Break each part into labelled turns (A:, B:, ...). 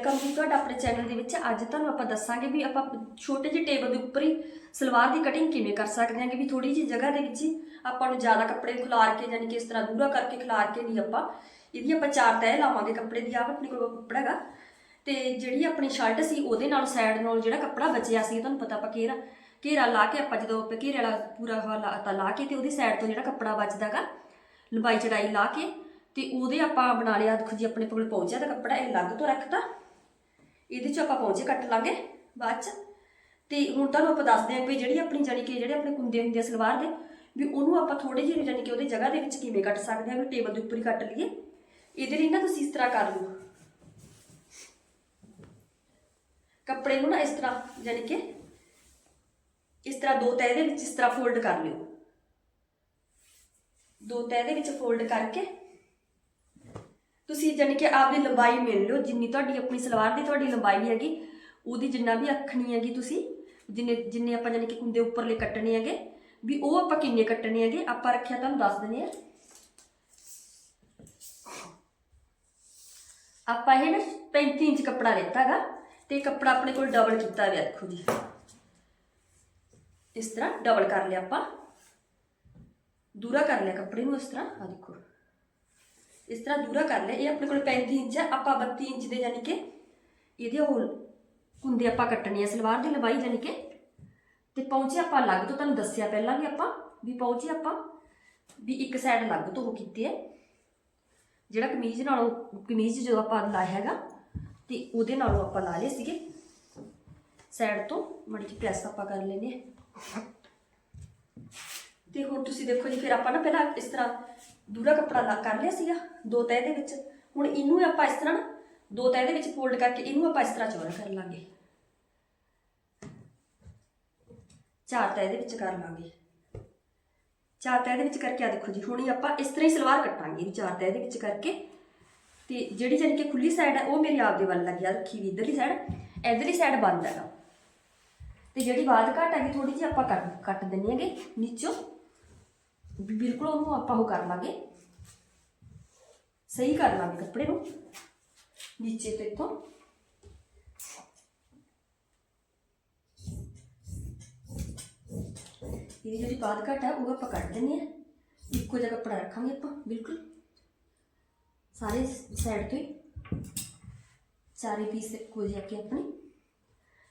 A: Welcome ਜੀ ਤੁਹਾਡਾ ਆਪਣੇ ਚੈਨਲ ਦੇ ਵਿੱਚ। ਅੱਜ ਤੁਹਾਨੂੰ ਆਪਾਂ ਦੱਸਾਂਗੇ ਵੀ ਆਪਾਂ ਛੋਟੇ ਜਿਹੇ ਟੇਬਲ ਦੇ ਉੱਪਰ ਹੀ ਸਲਵਾਰ ਦੀ ਕਟਿੰਗ ਕਿਵੇਂ ਕਰ ਸਕਦੇ ਹਾਂਗੇ, ਵੀ ਥੋੜੀ ਜਿਹੀ ਜਗ੍ਹਾ ਦੇ ਵਿੱਚ ਹੀ ਆਪਾਂ ਨੂੰ ਜ਼ਿਆਦਾ ਕੱਪੜੇ ਖਿਲਾਰ ਕੇ ਯਾਨੀ ਕਿ ਇਸ ਤਰ੍ਹਾਂ ਦੂਰਾ ਕਰਕੇ ਖਿਲਾਰ ਕੇ ਨਹੀਂ ਆਪਾਂ ਇਹਦੀ ਆਪਾਂ ਚਾਰ ਤੈਅ ਲਾਵਾਂਗੇ ਕੱਪੜੇ ਦੀ ਆਪ ਆਪਣੇ ਕੋਲ ਕੱਪੜਾ ਹੈਗਾ। ਤੇ ਜਿਹੜੀ ਆਪਣੀ ਸ਼ਰਟ ਸੀ, ਉਹਦੇ ਨਾਲ ਸਾਈਡ ਨਾਲ ਜਿਹੜਾ ਕੱਪੜਾ ਬਚਿਆ ਸੀ ਤੁਹਾਨੂੰ ਪਤਾ ਆਪਾਂ ਘੇਰਾ ਘੇਰਾ ਲਾ ਕੇ ਆਪਾਂ ਜਦੋਂ ਆਪਾਂ ਘੇਰੇ ਵਾਲਾ ਪੂਰਾ ਹਵਾ ਲਾਤਾ ਲਾ ਕੇ ਤੇ ਉਹਦੀ ਸਾਈਡ ਤੋਂ ਜਿਹੜਾ ਕੱਪੜਾ ਬਚਦਾਗਾ ਲੰਬਾਈ ਚੜਾਈ ਲਾ ਕੇ ਤੇ ਉਹਦੇ ਆਪਾਂ ਬਣਾ ਲਿਆ। ਦੇਖੋ ਜੀ, ਆਪਣੇ ਕੋਲ ਪਹੁੰਚਿਆ ਤਾਂ ਕੱਪੜਾ ਇਹ ਅਲੱਗ ਤੋਂ ਰੱਖਤਾ। ਇਹਦੇ ਚ ਆਪਾਂ ਪਹੁੰਚੇ ਕੱਟ ਲਾਂਗੇ ਬਾਅਦ ਚ। ਤੇ ਹੁਣ ਤੁਹਾਨੂੰ ਆਪਾਂ ਦੱਸਦੇ ਹਾਂ ਵੀ ਜਿਹੜੀ ਆਪਣੀ ਜਾਨੀ ਕਿ ਜਿਹੜੇ ਆਪਣੇ ਕੁੰਦੇ ਹੁੰਦੇ ਆ ਸਲਵਾਰ ਦੇ, ਵੀ ਉਹਨੂੰ ਆਪਾਂ ਥੋੜੇ ਜਿਹੇ ਜਾਨੀ ਕਿ ਉਹਦੇ ਜਗ੍ਹਾ ਦੇ ਵਿੱਚ ਕਿਵੇਂ ਕੱਟ ਸਕਦੇ ਹਾਂ, ਵੀ ਟੇਬਲ ਦੇ ਉੱਪਰ ਹੀ ਕੱਟ ਲਈਏ। ਇਹਦੇ ਲਈ ਨਾ ਤੁਸੀਂ ਇਸ ਤਰ੍ਹਾਂ ਕਰ ਲਓ। ਕੱਪੜੇ ਨੂੰ ਨਾ ਇਸ ਤਰ੍ਹਾਂ ਜਾਨੀ ਕਿ ਇਸ ਤਰ੍ਹਾਂ ਦੋ ਤੈਅ ਦੇ ਵਿੱਚ ਇਸ ਤਰ੍ਹਾਂ ਫੋਲਡ ਕਰ ਲਿਓ। ਦੋ ਤੈਅ ਦੇ ਵਿੱਚ ਫੋਲਡ ਕਰਕੇ ਤੁਸੀਂ ਜਾਨੀ ਕਿ ਆਪਦੀ ਲੰਬਾਈ ਮਿਲ ਲਿਓ, ਜਿੰਨੀ ਤੁਹਾਡੀ ਆਪਣੀ ਸਲਵਾਰ ਦੀ ਤੁਹਾਡੀ ਲੰਬਾਈ ਹੈਗੀ, ਉਹਦੀ ਜਿੰਨਾ ਵੀ ਅੱਖਣੀ ਹੈਗੀ ਤੁਸੀਂ, ਜਿੰਨੇ ਜਿੰਨੇ ਆਪਾਂ ਜਾਨੀ ਕਿ ਕੁੰਦੇ ਉੱਪਰਲੇ ਕੱਟਣੇ ਹੈਗੇ, ਵੀ ਉਹ ਆਪਾਂ ਕਿੰਨੇ ਕੱਟਣੇ ਹੈਗੇ, ਆਪਾਂ ਰੱਖਿਆ ਤੁਹਾਨੂੰ ਦੱਸ ਦਿੰਦੇ ਆ ਆਪਾਂ ਇਹ ਨਾ 35 ਇੰਚ ਕੱਪੜਾ ਲਿੱਤਾ ਹੈਗਾ, ਤੇ ਕੱਪੜਾ ਆਪਣੇ ਕੋਲ ਡਬਲ ਕੀਤਾ ਹੋਇਆ, ਦੇਖੋ ਜੀ। ਇਸ ਤਰ੍ਹਾਂ ਡਬਲ ਕਰ ਲਿਆ ਆਪਾਂ। ਦੂਰਾ ਕਰ ਲਿਆ ਕੱਪੜੇ ਨੂੰ ਇਸ ਤਰ੍ਹਾਂ ਆ ਦੇਖੋ। ਇਸ ਤਰ੍ਹਾਂ ਦੂਰਾ ਕਰ ਲਿਆ ਇਹ ਆਪਣੇ ਕੋਲ 35 ਇੰਚ ਹੈ ਆਪਾਂ 32 ਇੰਚ ਦੇ ਯਾਨੀ ਕਿ ਇਹਦੇ ਉਹ ਕੁੰਦੇ ਆਪਾਂ ਕੱਟਣੇ ਆ, ਸਲਵਾਰ ਦੀ ਲੰਬਾਈ ਯਾਨੀ ਕਿ ਤੇ ਪਹੁੰਚੇ ਆਪਾਂ ਅਲੱਗ ਤੋਂ, ਤੁਹਾਨੂੰ ਦੱਸਿਆ ਪਹਿਲਾਂ ਵੀ ਆਪਾਂ, ਵੀ ਪਹੁੰਚੇ ਆਪਾਂ ਵੀ ਇੱਕ ਸਾਈਡ ਅਲੱਗ ਤੋਂ ਉਹ ਕੀਤੀ ਹੈ ਜਿਹੜਾ ਕਮੀਜ਼ ਨਾਲੋਂ, ਕਮੀਜ਼ ਜਦੋਂ ਆਪਾਂ ਲਾਇਆ ਹੈਗਾ, ਤੇ ਉਹਦੇ ਨਾਲੋਂ ਆਪਾਂ ਲਾ ਲਏ ਸੀਗੇ। ਸਾਈਡ ਤੋਂ ਮੜੀ ਜਿਹੀ ਪ੍ਰੈਸ ਆਪਾਂ ਕਰ ਲੈਨੇ ਆ। ਤੇ ਹੁਣ ਤੁਸੀਂ ਦੇਖੋ ਜੀ, ਫਿਰ ਆਪਾਂ ਨਾ ਪਹਿਲਾਂ ਇਸ ਤਰ੍ਹਾਂ ਦੂਰਾ ਕੱਪੜਾ ਲਾ ਕਰ ਲਿਆ ਸੀਗਾ ਦੋ ਤਹਿ ਦੇ ਵਿੱਚ। ਹੁਣ ਇਹਨੂੰ ਆਪਾਂ ਇਸ ਤਰ੍ਹਾਂ ਨਾ ਦੋ ਤਹਿ ਦੇ ਵਿੱਚ ਫੋਲਡ ਕਰਕੇ ਇਹਨੂੰ ਆਪਾਂ ਇਸ ਤਰ੍ਹਾਂ ਚੌੜਾ ਕਰ ਲਾਂਗੇ ਚਾਰ ਤਹਿ ਦੇ ਵਿੱਚ ਕਰ ਲਾਂਗੇ। ਚਾਰ ਤੈਅ ਦੇ ਵਿੱਚ ਕਰਕੇ ਆ ਦੇਖੋ ਜੀ, ਹੁਣ ਆਪਾਂ ਇਸ ਤਰ੍ਹਾਂ ਹੀ ਸਲਵਾਰ ਕੱਟਾਂਗੇ ਇਹਦੀ ਚਾਰ ਤਹਿ ਦੇ ਵਿੱਚ ਕਰਕੇ। ਤੇ ਜਿਹੜੀ ਜਾਨੀ ਕਿ ਖੁੱਲੀ ਸਾਈਡ ਹੈ ਉਹ ਮੇਰੀ ਆਪਦੇ ਵੱਲ ਲੱਗਿਆ ਰੱਖੀ ਵੀ ਇਧਰਲੀ ਸਾਈਡ ਇਧਰਲੀ ਸਾਈਡ ਬੰਦ ਹੈਗਾ। ਤੇ ਜਿਹੜੀ ਬਾਦ ਘਟ ਹੈਗੀ ਥੋੜੀ ਜਿਹੀ ਆਪਾਂ ਕੱਟ ਕੱਟ ਦਿੰਨੀ ਹੈਗੇ ਨੀਚੋਂ। ਬਿਲਕੁਲ ਉਹਨੂੰ ਆਪਾਂ ਉਹ ਕਰ ਲਾਂਗੇ ਸਹੀ ਕਰ ਲਾਂਗੇ ਕੱਪੜੇ ਨੂੰ ਨੀਚੇ ਤੋਂ ਇੱਥੋਂ ਇਹ ਜਿਹੜੀ ਬਾਦ ਘਟ ਹੈ ਉਹ ਆਪਾਂ ਕੱਟ ਦਿੰਨੀ ਹੈ ਇੱਕੋ ਜਿਹਾ ਕੱਪੜਾ ਰੱਖਾਂਗੇ ਆਪਾਂ ਬਿਲਕੁਲ ਸਾਰੇ ਸਾਈਡ ਤੋਂ ਹੀ ਚਾਰੇ ਪੀਸ ਇੱਕੋ ਜਿਹੇ ਕਿ ਆਪਣੀ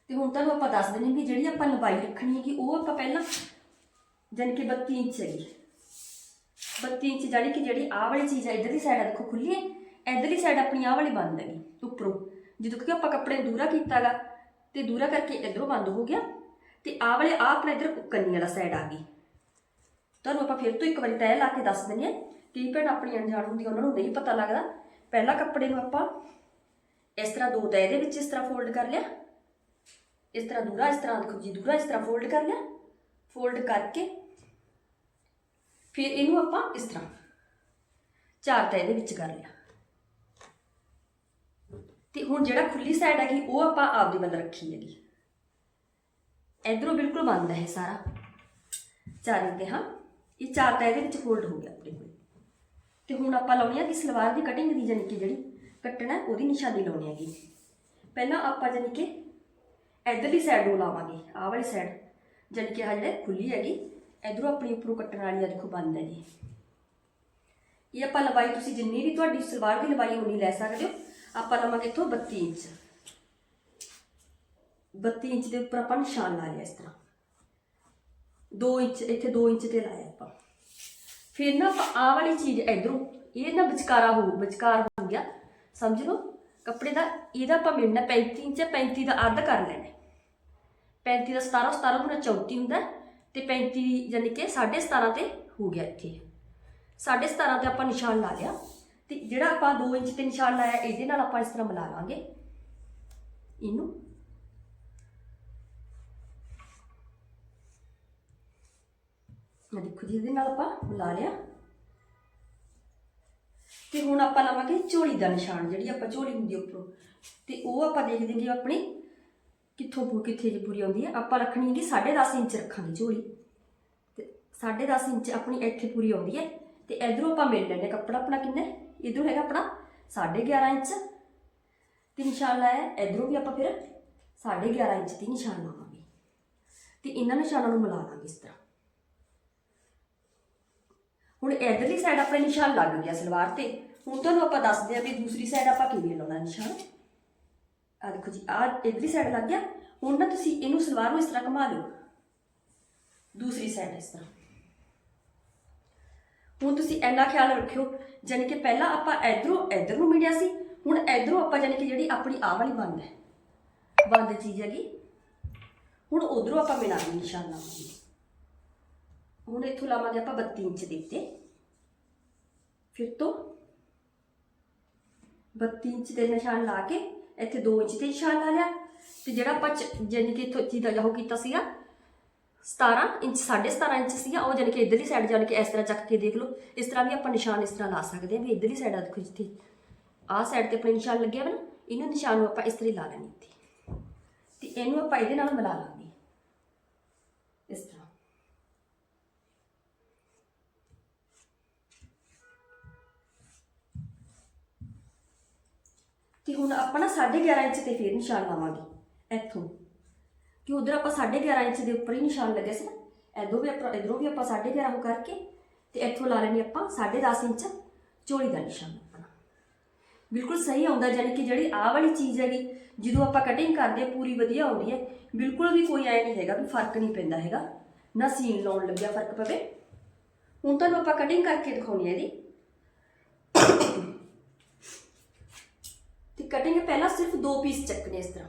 A: ਤੇ ਹੁਣ ਤੁਹਾਨੂੰ ਆਪਾਂ ਦੱਸ ਦਿੰਨੇ ਵੀ ਜਿਹੜੀ ਆਪਾਂ ਲੰਬਾਈ ਰੱਖਣੀ ਹੈਗੀ ਉਹ ਆਪਾਂ ਪਹਿਲਾਂ ਜਾਣੀ ਕਿ 32 ਇੰਚ ਹੈਗੀ 32 ਇੰਚ ਜਾਣੀ ਕਿ ਜਿਹੜੀ ਆਹ ਵਾਲੀ ਚੀਜ਼ ਹੈ ਇਧਰਲੀ ਸਾਈਡ ਦੇਖੋ ਖੁੱਲੀ ਹੈ। ਇਧਰਲੀ ਸਾਈਡ ਆਪਣੀ ਆਹ ਵਾਲੀ ਬੰਦ ਹੈਗੀ, ਉੱਪਰੋਂ। ਜਦੋਂ ਕਿ ਆਪਾਂ ਕੱਪੜੇ ਨੂੰ ਦੂਰਾ ਕੀਤਾਗਾ, ਤੇ ਦੂਰਾ ਕਰਕੇ ਇਧਰੋਂ ਬੰਦ ਹੋ ਗਿਆ, ਤੇ ਆਹ ਵਾਲੇ, ਆਹ ਆਪਣਾ ਇਧਰ ਕੰਨੀ ਵਾਲਾ ਸਾਈਡ ਆ ਗਈ। ਤੁਹਾਨੂੰ ਆਪਾਂ ਫਿਰ ਤੋਂ ਇੱਕ ਵਾਰੀ ਤੈਅ ਲਾ ਕੇ ਦੱਸ ਦਿੰਦੇ ਹਾਂ, ਕਈ ਭੈਣ ਆਪਣੀ ਅਣਜਾਣ ਹੁੰਦੀ ਉਹਨਾਂ ਨੂੰ ਨਹੀਂ ਪਤਾ ਲੱਗਦਾ। ਪਹਿਲਾਂ ਕੱਪੜੇ ਨੂੰ ਆਪਾਂ ਇਸ ਤਰ੍ਹਾਂ ਦੋ ਤੈਅ ਦੇ ਵਿੱਚ ਇਸ ਤਰ੍ਹਾਂ ਫੋਲਡ ਕਰ ਲਿਆ। ਇਸ ਤਰ੍ਹਾਂ ਦੂਰਾ, ਇਸ ਤਰ੍ਹਾਂ ਦੇਖੋ ਜੀ, ਦੂਰਾ ਇਸ ਤਰ੍ਹਾਂ ਫੋਲਡ ਕਰ ਲਿਆ। ਫੋਲਡ ਕਰਕੇ ਫਿਰ ਇਹਨੂੰ ਆਪਾਂ ਇਸ ਤਰ੍ਹਾਂ ਚਾਰ ਤੈਅ ਦੇ ਵਿੱਚ ਕਰ ਲਿਆ। ਤੇ ਹੁਣ ਜਿਹੜਾ ਖੁੱਲੀ ਸਾਈਡ ਹੈਗੀ ਉਹ ਆਪਾਂ ਆਪਦੀ ਵੱਲ ਰੱਖੀ ਹੈਗੀ। ਇਧਰੋਂ ਬਿਲਕੁਲ ਬੰਦ ਹੈ ਇਹ ਸਾਰਾ। ਚਾਰੇ ਤੇ ਹਾਂ। ਇਹ ਚਾਰ ਤੈਅ ਦੇ ਵਿੱਚ ਫੋਲਡ ਹੋ ਗਿਆ ਆਪਣੇ ਕੋਲ। ਤੇ ਹੁਣ ਆਪਾਂ ਲਾਉਣੀ ਆ ਕਿ ਸਲਵਾਰ ਦੀ ਕਟਿੰਗ ਦੀ ਜਾਨੀ ਕਿ ਜਿਹੜੀ ਕੱਟਣਾ ਹੈ, ਉਹਦੀ ਨਿਸ਼ਾਨੀ ਲਾਉਣੀ ਹੈਗੀ। ਪਹਿਲਾਂ ਆਪਾਂ ਜਾਨੀ ਕਿ ਇਧਰਲੀ ਸਾਈਡ ਨੂੰ ਲਾਵਾਂਗੇ ਆਹ ਵਾਲੀ ਸਾਈਡ ਜਾਨੀ ਕਿ ਆਹ ਜਿਹੜੇ ਖੁੱਲੀ ਹੈਗੀ ਇਧਰੋਂ ਆਪਣੀ ਉੱਪਰੋਂ ਕੱਟਣ ਵਾਲੀ ਆ, ਦੇਖੋ ਬੰਦ ਹੈ ਜੀ। ਇਹ ਆਪਾਂ ਲੰਬਾਈ ਤੁਸੀਂ ਜਿੰਨੀ ਵੀ ਤੁਹਾਡੀ ਸਲਵਾਰ ਦੀ ਲੰਬਾਈ ਉਨੀ ਲੈ ਸਕਦੇ ਹੋ। ਆਪਾਂ ਲਵਾਂਗੇ ਇੱਥੋਂ 32 ਇੰਚ। 32 ਇੰਚ ਦੇ ਉੱਪਰ ਆਪਾਂ ਨਿਸ਼ਾਨ ਲਾ ਲਿਆ ਇਸ ਤਰ੍ਹਾਂ। 2 ਇੰਚ, ਇੱਥੇ 2 ਇੰਚ ਤੇ ਲਾਇਆ ਆਪਾਂ। ਫਿਰ ਨਾ ਆਪਾਂ ਆਹ ਵਾਲੀ ਚੀਜ਼ ਇਧਰੋਂ, ਇਹ ਨਾ ਵਿਚਕਾਰਾ ਹੋ, ਵਿਚਕਾਰ ਹੋ ਗਿਆ। ਸਮਝ ਲਓ, ਕੱਪੜੇ ਦਾ, ਇਹਦਾ ਆਪਾਂ ਮਿਲਣਾ 35 ਇੰਚ 35 ਦਾ ਅੱਧ ਕਰ ਲੈਣਾ। 35 ਦਾ 17 17 ਗੁਣਾ 34 ਹੁੰਦਾ। ਤੇ 35 ਯਾਨੀ ਕਿ 17.5 ਤੇ ਹੋ ਗਿਆ ਇੱਥੇ। 17.5 ਤੇ ਆਪਾਂ ਨਿਸ਼ਾਨ ਲਾ ਲਿਆ ਤੇ ਜਿਹੜਾ ਆਪਾਂ 2 ਇੰਚ ਤੇ ਨਿਸ਼ਾਨ ਲਾਇਆ, ਇਹਦੇ ਨਾਲ ਆਪਾਂ ਇਸ ਤਰ੍ਹਾਂ ਮਿਲਾ ਲਾਂਗੇ। ਇਹਨੂੰ ਆ ਦੇਖੋ ਜੀ, ਇਹਦੇ ਨਾਲ ਆਪਾਂ ਮਿਲਾ ਲਿਆ। ਤੇ ਹੁਣ ਆਪਾਂ ਲਾਵਾਂਗੇ ਝੋਲੀ ਦਾ ਨਿਸ਼ਾਨ, ਜਿਹੜੀ ਆਪਾਂ ਝੋਲੀ ਹੁੰਦੀ ਆ ਉੱਪਰੋਂ। ਤੇ ਉਹ ਆਪਾਂ ਦੇਖਦੇ ਹਾਂ ਆਪਣੀ ਕਿੱਥੋਂ ਪੂ ਕਿੱਥੇ ਜੀ ਪੂਰੀ ਆਉਂਦੀ ਹੈ? ਆਪਾਂ ਰੱਖਣੀ ਹੈਗੀ 10.5 ਇੰਚ ਰੱਖਾਂਗੇ ਝੋਲੀ। ਤੇ 10.5 ਇੰਚ ਆਪਣੀ ਇੱਥੇ ਪੂਰੀ ਆਉਂਦੀ ਹੈ। ਤੇ ਇਧਰੋਂ ਆਪਾਂ ਮਿਲ ਲੈਂਦੇ ਕੱਪੜਾ ਆਪਣਾ ਕਿੰਨਾ ਇਧਰੋਂ ਹੈਗਾ ਆਪਣਾ 11.5 ਇੰਚ। ਤੇ ਨਿਸ਼ਾਨ ਲਾਇਆ ਇਧਰੋਂ ਵੀ ਆਪਾਂ ਫਿਰ 11.5 ਇੰਚ ਦੀ ਨਿਸ਼ਾਨ ਲਾਵਾਂਗੇ। ਤੇ ਇਹਨਾਂ ਨਿਸ਼ਾਨਾਂ ਨੂੰ ਮਿਲਾ ਲਾਂਗੇ ਇਸ ਤਰ੍ਹਾਂ। ਹੁਣ ਇਧਰਲੀ ਸਾਈਡ ਆਪਣੇ ਨਿਸ਼ਾਨ ਲੱਗ ਗਿਆ ਸਲਵਾਰ ਤੇ। ਹੁਣ ਤੁਹਾਨੂੰ ਆਪਾਂ ਦੱਸਦੇ ਆ ਵੀ ਦੂਸਰੀ ਸਾਈਡ ਆਪਾਂ ਕਿਵੇਂ ਲਾਉਣਾ ਨਿਸ਼ਾਨ। ਆ ਦੇਖੋ ਜੀ ਆ ਇਧਰਲੀ ਸਾਈਡ ਲੱਗ ਗਿਆ। ਹੁਣ ਨਾ ਤੁਸੀਂ ਇਹਨੂੰ ਸਲਵਾਰ ਨੂੰ ਇਸ ਤਰ੍ਹਾਂ ਘੁਮਾ ਲਿਓ। ਦੂਸਰੀ ਸਾਈਡ ਇਸ ਤਰ੍ਹਾਂ। ਹੁਣ ਤੁਸੀਂ ਇੰਨਾ ਖਿਆਲ ਰੱਖਿਓ, ਜਾਣੀ ਕਿ ਪਹਿਲਾਂ ਆਪਾਂ ਇਧਰੋਂ ਇਧਰ ਨੂੰ ਮਿਲਿਆ ਸੀ, ਹੁਣ ਇਧਰੋਂ ਆਪਾਂ ਜਾਣੀ ਕਿ ਜਿਹੜੀ ਆਪਣੀ ਆਹ ਵਾਲੀ ਬੰਦ ਹੈ। ਬੰਦ ਚੀਜ਼ ਹੈਗੀ। ਹੁਣ ਉਧਰੋਂ ਆਪਾਂ ਮਿਲਾਂਗੇ ਨਿਸ਼ਾਨ। ਲਾਵਾਂਗੇ ਹੁਣ ਇੱਥੋਂ ਲਾਵਾਂਗੇ ਆਪਾਂ 32 ਇੰਚ ਦੇ ਉੱਤੇ। ਫਿਰ ਤੋਂ 32 ਇੰਚ ਦੇ ਨਿਸ਼ਾਨ ਲਾ ਕੇ ਇੱਥੇ 2 ਇੰਚ ਤੇ ਨਿਸ਼ਾਨ ਲਾ ਲਿਆ। ਤੇ ਜਿਹੜਾ ਆਪਾਂ ਚ- ਜਾਣੀ ਕਿ ਇੱਥੋਂ ਚੀਜ਼ ਦਾ ਉਹ ਕੀਤਾ ਸੀਗਾ 17 ਇੰਚ 17.5 ਇੰਚ ਸੀਗਾ, ਉਹ ਜਾਣੀ ਕਿ ਇਧਰਲੀ ਸਾਈਡ ਜਾਣੀ ਕਿ ਇਸ ਤਰ੍ਹਾਂ ਚੱਕ ਕੇ ਦੇਖ ਲਓ। ਇਸ ਤਰ੍ਹਾਂ ਵੀ ਆਪਾਂ ਨਿਸ਼ਾਨ ਇਸ ਤਰ੍ਹਾਂ ਲਾ ਸਕਦੇ ਹਾਂ ਵੀ ਇਧਰਲੀ ਸਾਈਡ ਆ ਦੇਖੋ ਜਿੱਥੇ। ਆਹ ਸਾਈਡ ਤੇ ਆਪਣੇ ਨਿਸ਼ਾਨ ਲੱਗਿਆ ਵਾ ਨਾ, ਇਹਨੂੰ ਨਿਸ਼ਾਨ ਨੂੰ ਆਪਾਂ ਇਸ ਤਰ੍ਹਾਂ ਹੀ ਲਾ ਲੈਣੀ ਇੱਥੇ। ਤੇ ਇਹਨੂੰ ਆਪਾਂ ਇਹਦੇ ਨਾਲ ਮਿਲਾ ਲਾਂਗੇ ਇਸ ਤਰ੍ਹਾਂ ਤੇ ਹੁਣ ਆਪਾਂ ਨਾ 11.5 ਇੰਚ ਤੇ ਫੇਰ ਨਿਸ਼ਾਨ ਲਾਵਾਂਗੇ ਇੱਥੋਂ। ਕਿ ਉਧਰ ਆਪਾਂ 11.5 ਇੰਚ ਦੇ ਉੱਪਰ ਹੀ ਨਿਸ਼ਾਨ ਲੱਗੇ ਸੀ ਨਾ ਇਧਰੋਂ ਵੀ ਆਪਾਂ ਇਧਰੋਂ ਵੀ ਆਪਾਂ 11.5 ਹੋ ਕਰਕੇ ਤੇ ਇੱਥੋਂ ਲਾ ਲੈਣੀ ਆਪਾਂ 10.5 ਇੰਚ ਚੋਲੀ ਦਾ ਨਿਸ਼ਾਨ ਆਪਣਾ। ਬਿਲਕੁਲ ਸਹੀ ਆਉਂਦਾ ਜਾਨੀ ਕਿ ਜਿਹੜੀ ਆਹ ਵਾਲੀ ਚੀਜ਼ ਹੈਗੀ ਜਦੋਂ ਆਪਾਂ ਕਟਿੰਗ ਕਰਦੇ ਹਾਂ, ਪੂਰੀ ਵਧੀਆ ਆਉਂਦੀ ਹੈ। ਬਿਲਕੁਲ ਵੀ ਕੋਈ ਐ ਨਹੀਂ ਹੈਗਾ ਵੀ ਫ਼ਰਕ ਨਹੀਂ ਪੈਂਦਾ ਹੈਗਾ ਨਾ ਸੀਨ ਲਾਉਣ ਲੱਗਿਆ ਫ਼ਰਕ ਪਵੇ। ਹੁਣ ਤੁਹਾਨੂੰ ਆਪਾਂ ਕਟਿੰਗ ਕਰਕੇ ਦਿਖਾਉਣੀ ਹੈ ਇਹਦੀ। ਤੇ ਕਟਿੰਗ ਪਹਿਲਾਂ ਸਿਰਫ ਦੋ ਪੀਸ ਚੱਕਣੇ ਇਸ ਤਰ੍ਹਾਂ।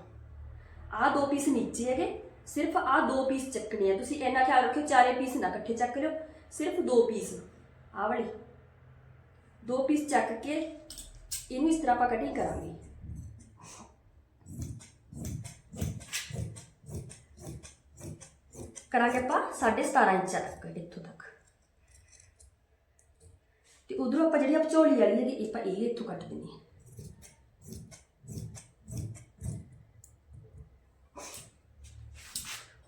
A: ਆਹ ਦੋ ਪੀਸ ਨੀਚੇ ਹੈਗੇ, ਸਿਰਫ ਆਹ ਦੋ ਪੀਸ ਚੱਕਣੇ ਆ। ਤੁਸੀਂ ਇੰਨਾ ਖਿਆਲ ਰੱਖਿਓ, ਚਾਰੇ ਪੀਸ ਨਾ ਇਕੱਠੇ ਚੱਕ ਲਿਓ, ਸਿਰਫ ਦੋ ਪੀਸ ਆਹ ਵਾਲੀ। ਦੋ ਪੀਸ ਚੱਕ ਕੇ ਇਹਨੂੰ ਇਸ ਤਰ੍ਹਾਂ ਆਪਾਂ ਕਟਿੰਗ ਕਰਾਂਗੇ। ਕਰਾਂਗੇ ਆਪਾਂ 17.5 ਇੰਚ ਤੱਕ, ਇੱਥੋਂ ਤੱਕ। ਤੇ ਉਧਰੋਂ ਆਪਾਂ ਜਿਹੜੀ ਆ ਝੋਲੀ ਵਾਲੀ ਹੈਗੀ, ਆਪਾਂ ਇਹ ਇੱਥੋਂ ਕੱਟ ਦੇਣੀ ਹੈ।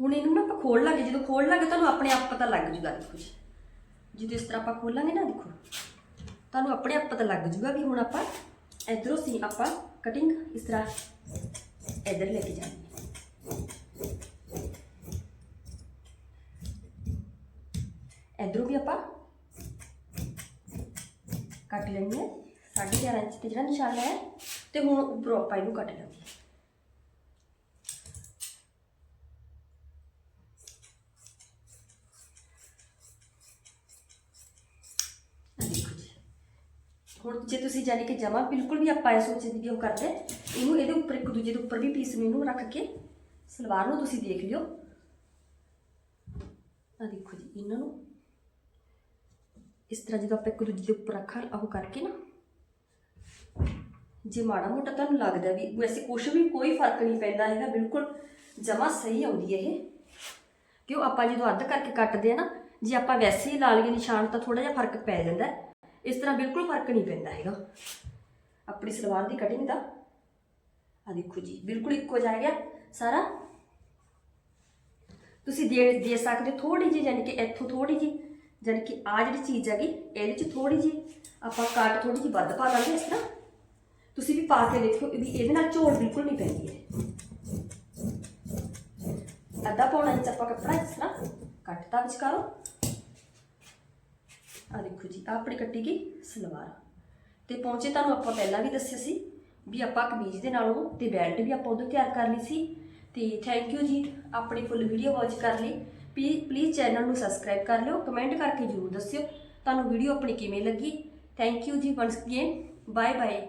A: ਹੁਣ ਇਹਨੂੰ ਨਾ ਆਪਾਂ ਖੋਲ ਲਾਂਗੇ, ਜਦੋਂ ਖੋਲ ਲਾਂਗੇ ਤੁਹਾਨੂੰ ਆਪਣੇ ਆਪ ਪਤਾ ਲੱਗ ਜੂਗਾ ਦੇਖੋ ਜੀ ਜਦੋਂ ਇਸ ਤਰ੍ਹਾਂ ਆਪਾਂ ਖੋਲਾਂਗੇ ਨਾ, ਦੇਖੋ। ਤੁਹਾਨੂੰ ਆਪਣੇ ਆਪ ਪਤਾ ਲੱਗ ਜੂਗਾ ਵੀ ਹੁਣ ਆਪਾਂ ਇਧਰੋਂ ਸੀ, ਆਪਾਂ ਕਟਿੰਗ ਇਸ ਤਰ੍ਹਾਂ ਇਧਰ ਲੈ ਕੇ ਜਾਣੀ ਹੈ। ਇਧਰੋਂ ਵੀ ਆਪਾਂ ਕੱਟ ਲੈਣੀ ਹੈ। 11.5 ਇੰਚ ਤੇ ਜਿਹੜਾ ਨਿਸ਼ਾਨ ਹੈ ਤੇ ਹੁਣ ਉੱਪਰੋਂ ਆਪਾਂ ਇਹਨੂੰ ਕੱਟ ਲਾਂਗੇ ਆਹ ਦੇਖੋ ਜੀ ਹੁਣ ਜੇ ਤੁਸੀਂ ਜਾਨੀ ਕਿ ਜਮਾ ਬਿਲਕੁਲ ਵੀ ਆਪਾਂ ਇਹ ਸੋਚਦੇ ਦੀ ਉਹ ਕਰਦੇ, ਇਹਨੂੰ ਇਹਦੇ ਉੱਪਰ ਇੱਕ ਦੂਜੇ ਦੇ ਉੱਪਰ ਵੀ ਪੀਸ ਨੂੰ ਇਹਨੂੰ ਰੱਖ ਕੇ ਸਲਵਾਰ ਨੂੰ ਤੁਸੀਂ ਦੇਖ ਲਿਓ ਆ ਦੇਖੋ ਜੀ, ਇਹਨਾਂ ਨੂੰ ਇਸ ਤਰ੍ਹਾਂ ਜਦੋਂ ਆਪਾਂ ਇੱਕ ਦੂਜੇ ਦੇ ਉੱਪਰ ਰੱਖਾਂ ਉਹ ਕਰਕੇ ਨਾ, ਜੇ ਮਾੜਾ ਮੋਟਾ ਤੁਹਾਨੂੰ ਲੱਗਦਾ ਵੀ ਵੈਸੇ ਕੁਛ ਵੀ ਕੋਈ ਫ਼ਰਕ ਨਹੀਂ ਪੈਂਦਾ ਹੈਗਾ, ਬਿਲਕੁਲ ਜਮਾ ਸਹੀ ਆਉਂਦੀ ਹੈ ਇਹ ਕਿਉਂ ਆਪਾਂ ਜਦੋਂ ਅੱਧ ਕਰਕੇ ਕੱਟਦੇ ਆ ਨਾ, ਜੇ ਆਪਾਂ ਵੈਸੇ ਹੀ ਲਾ ਲਈਏ ਨਿਸ਼ਾਨ ਤਾਂ ਥੋੜਾ ਜਿਹਾ ਫ਼ਰਕ ਪੈ ਜਾਂਦਾ ਹੈ। ਇਸ ਤਰ੍ਹਾਂ ਬਿਲਕੁਲ ਫ਼ਰਕ ਨਹੀਂ ਪੈਂਦਾ ਹੈਗਾ। ਆਪਣੀ ਸਲਵਾਰ ਦੀ ਕਟਿੰਗ ਦਾ। ਆ ਦੇਖੋ ਜੀ, ਬਿਲਕੁਲ ਇੱਕੋ ਜਿਹਾ ਗਿਆ ਸਾਰਾ। ਤੁਸੀਂ ਦੇ ਦੇ ਸਕਦੇ ਹੋ ਥੋੜੀ ਜਿਹੀ ਯਾਨੀ ਕਿ ਇੱਥੋਂ ਥੋੜੀ ਜਿਹੀ ਯਾਨੀ ਕਿ ਆ ਜਿਹੜੀ ਚੀਜ਼ ਹੈਗੀ, ਇਹਦੇ ਚ ਥੋੜੀ ਜਿਹੀ। ਆਪਾਂ ਕੱਟ ਥੋੜੀ ਜਿਹੀ ਵੱਧ ਪਾ ਲਾਂਗੇ ਇਸ ਤਰ੍ਹਾਂ। ਤੁਸੀਂ ਵੀ ਪਾ ਕੇ ਦੇਖਿਓ ਵੀ ਇਹਦੇ ਨਾਲ ਝੋਲ ਬਿਲਕੁਲ ਨਹੀਂ ਪੈਂਦੀ ਹੈ। ਅੱਧਾ ਪੌਣਾ ਇੰਚ ਆਪਾਂ ਕੱਪੜਾ ਇਸ ਤਰ੍ਹਾਂ ਕੱਟਤਾ ਵਿਚਕਾਰੋਂ। ਆ ਦੇਖੋ ਜੀ, ਆਹ ਆਪਣੀ ਕੱਟੀ ਗਈ ਸਲਵਾਰ। ਤੇ ਪਹੁੰਚੇ ਤੁਹਾਨੂੰ ਆਪਾਂ ਪਹਿਲਾਂ ਵੀ ਦੱਸਿਆ ਸੀ ਵੀ ਆਪਾਂ ਕਮੀਜ਼ ਦੇ ਨਾਲੋਂ ਤੇ ਬੈਲਟ ਵੀ ਆਪਾਂ ਉਦੋਂ ਤਿਆਰ ਕਰ ਲਈ ਸੀ। ਤੇ ਥੈਂਕ ਯੂ ਜੀ, ਆਪਣੀ ਫੁੱਲ ਵੀਡੀਓ ਵਾਚ ਕਰ ਲਈ। ਪਲੀਜ਼ ਚੈਨਲ ਨੂੰ ਸਬਸਕ੍ਰਾਈਬ ਕਰ ਲਿਓ ਕਮੈਂਟ ਕਰਕੇ ਜਰੂਰ ਦੱਸਿਓ ਤੁਹਾਨੂੰ ਵੀਡੀਓ ਆਪਣੀ ਕਿਵੇਂ ਲੱਗੀ। Thank you ji once again bye bye